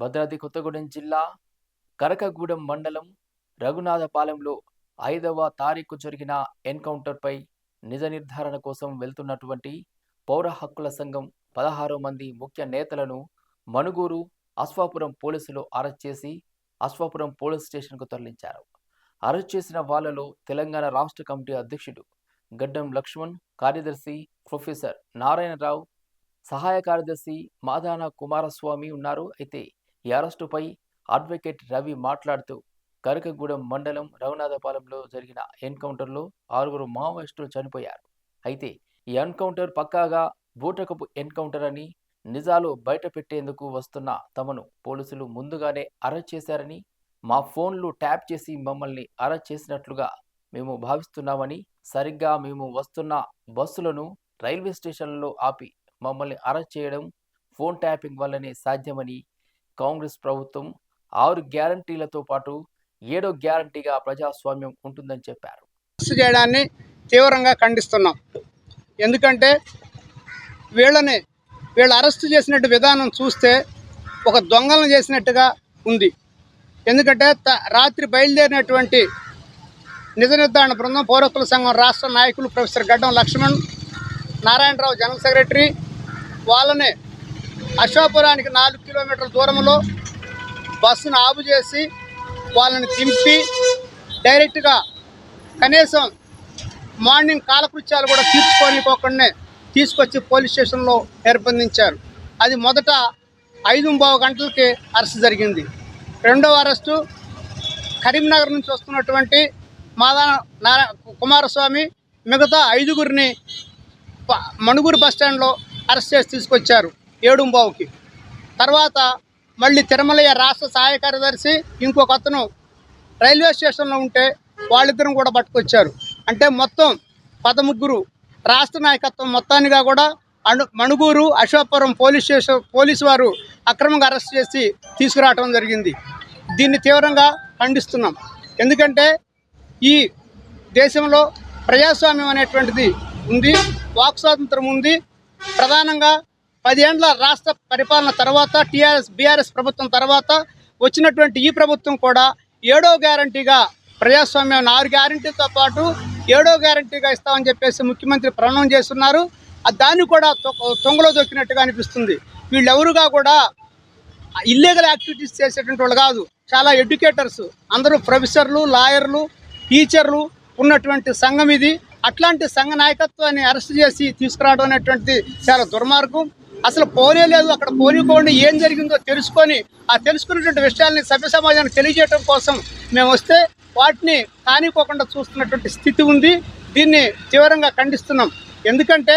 భద్రాద్రి కొత్తగూడెం జిల్లా కరకగూడెం మండలం రఘునాథపాలెంలో ఐదవ తారీఖు జరిగిన ఎన్కౌంటర్పై నిజ నిర్ధారణ కోసం వెళ్తున్నటువంటి పౌర హక్కుల సంఘం పదహారు మంది ముఖ్య నేతలను మణుగూరు అశ్వాపురం పోలీసులు అరెస్ట్ చేసి అశ్వాపురం పోలీస్ స్టేషన్కు తరలించారు. అరెస్ట్ చేసిన వాళ్ళలో తెలంగాణ రాష్ట్ర కమిటీ అధ్యక్షుడు గడ్డం లక్ష్మణ్ కార్యదర్శి ప్రొఫెసర్ నారాయణరావు సహాయ కార్యదర్శి మాదాన కుమారస్వామి ఉన్నారు. అయితే ఈ అరెస్టుపై అడ్వకేట్ రవి మాట్లాడుతూ కరకగూడెం మండలం రఘునాథపాలెంలో జరిగిన ఎన్కౌంటర్లో ఆరుగురు మావోయిస్టులు చనిపోయారు. అయితే ఈ ఎన్కౌంటర్ పక్కాగా బూటకపు ఎన్కౌంటర్ అని నిజాలు బయటపెట్టేందుకు వస్తున్న తమను పోలీసులు ముందుగానే అరెస్ట్ చేశారని మా ఫోన్లు ట్యాప్ చేసి మమ్మల్ని అరెస్ట్ చేసినట్లుగా మేము భావిస్తున్నామని సరిగ్గా మేము వస్తున్న బస్సులను రైల్వే స్టేషన్లలో ఆపి మమ్మల్ని అరెస్ట్ చేయడం ఫోన్ ట్యాపింగ్ వల్లనే సాధ్యమని కాంగ్రెస్ ప్రభుత్వం ఆరు గ్యారంటీలతో పాటు ఏడో గ్యారంటీగా ప్రజాస్వామ్యం ఉంటుందని చెప్పారు. అరెస్ట్ చేయడాన్ని తీవ్రంగా ఖండిస్తున్నాం. ఎందుకంటే వీళ్ళని వీళ్ళు అరెస్ట్ చేసినట్టు విధానం చూస్తే ఒక దొంగలను చేసినట్టుగా ఉంది. ఎందుకంటే త- రాత్రి బయలుదేరినటువంటి నిజ నిర్ధారణ బృందం పౌరకుల సంఘం రాష్ట్ర నాయకులు ప్రొఫెసర్ గడ్డం లక్ష్మణ్ నారాయణరావు జనరల్ సెక్రటరీ వాళ్ళని అశోపురానికి నాలుగు కిలోమీటర్ల దూరంలో బస్సును ఆపు చేసి వాళ్ళని దింపి డైరెక్ట్గా కనీసం మార్నింగ్ కాలకృత్యాలు కూడా తీర్చుకోనికోకుండా తీసుకొచ్చి పోలీస్ స్టేషన్లో నిర్బంధించారు. అది మొదట ఐదు బావు గంటలకి అరెస్ట్ జరిగింది. రెండవ అరెస్టు కరీంనగర్ నుంచి వస్తున్నటువంటి మాదా నారా కుమారస్వామి మిగతా ఐదుగురిని మణుగూరు బస్ స్టాండ్లో అరెస్ట్ చేసి తీసుకొచ్చారు. ఏడుంబావుకి. తర్వాత మళ్ళీ తిరుమలయ్య రాష్ట్ర సహాయ కార్యదర్శి ఇంకొక అతను రైల్వే స్టేషన్లో ఉంటే వాళ్ళిద్దరం కూడా పట్టుకొచ్చారు. అంటే మొత్తం పదముగ్గురు రాష్ట్ర నాయకత్వం మొత్తానిగా కూడా అను Manuguru Ashokapuram police station police వారు అక్రమంగా అరెస్ట్ చేసి తీసుకురావటం జరిగింది. దీన్ని తీవ్రంగా ఖండిస్తున్నాం. ఎందుకంటే ఈ దేశంలో ప్రజాస్వామ్యం అనేటువంటిది ఉంది వాక్ స్వాతంత్రం ఉంది. ప్రధానంగా పదేండ్ల రాష్ట్ర పరిపాలన తర్వాత టీఆర్ఎస్ బీఆర్ఎస్ ప్రభుత్వం తర్వాత వచ్చినటువంటి ఈ ప్రభుత్వం కూడా ఏడో గ్యారంటీగా ప్రజాస్వామ్యం ఆరు గ్యారంటీతో పాటు ఏడో గ్యారంటీగా ఇస్తామని చెప్పేసి ముఖ్యమంత్రి ప్రణం చేస్తున్నారు. దాన్ని కూడా తొంగలో దొక్కినట్టుగా అనిపిస్తుంది. వీళ్ళెవరుగా కూడా ఇల్లీగల్ యాక్టివిటీస్ చేసేటువంటి వాళ్ళు కాదు. చాలా ఎడ్యుకేటర్స్ అందరూ ప్రొఫెసర్లు లాయర్లు టీచర్లు ఉన్నటువంటి సంఘం ఇది. అట్లాంటి సంఘ నాయకత్వాన్ని అరెస్ట్ చేసి తీసుకురావడం అనేటువంటిది చాలా దుర్మార్గం. అసలు పోనే లేదు. అక్కడ పోనీకోండి ఏం జరిగిందో తెలుసుకొని ఆ తెలుసుకున్నటువంటి విషయాల్ని సభ్య సమాజానికి తెలియజేయడం కోసం మేము వస్తే వాటిని కానిపోకుండా చూస్తున్నటువంటి స్థితి ఉంది. దీన్ని తీవ్రంగా ఖండిస్తున్నాం. ఎందుకంటే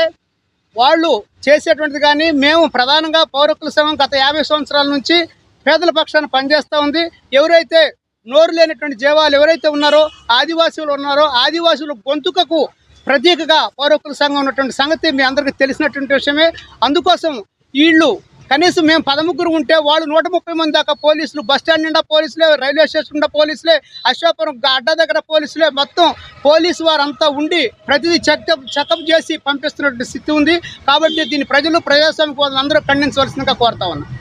వాళ్ళు చేసేటువంటిది కానీ మేము ప్రధానంగా పౌరకుల సంఘం గత యాభై సంవత్సరాల నుంచి పేదల పక్షాన పనిచేస్తూ ఉంది. ఎవరైతే నోరు లేనటువంటి జీవాలు ఎవరైతే ఉన్నారో ఆదివాసులు ఉన్నారో ఆదివాసుల గొంతుకకు ప్రతీకగా పౌరకుల సంఘం ఉన్నటువంటి సంగతి మీ అందరికీ తెలిసినటువంటి విషయమే. అందుకోసం వీళ్ళు కనీసం మేము పదముగ్గురు ఉంటే వాళ్ళు నూట ముప్పై మంది దాకా పోలీసులు బస్ స్టాండ్ నిండా పోలీసులే రైల్వే స్టేషన్ నిండా పోలీసులే అశ్వాపురం అడ్డా దగ్గర పోలీసులే మొత్తం పోలీసు వారంతా ఉండి ప్రతిదీ చెకప్ చెకప్ చేసి పంపిస్తున్నటువంటి స్థితి ఉంది. కాబట్టి దీన్ని ప్రజలు ప్రజాస్వామిక అందరూ ఖండించవలసిందిగా కోరుతా ఉన్నాను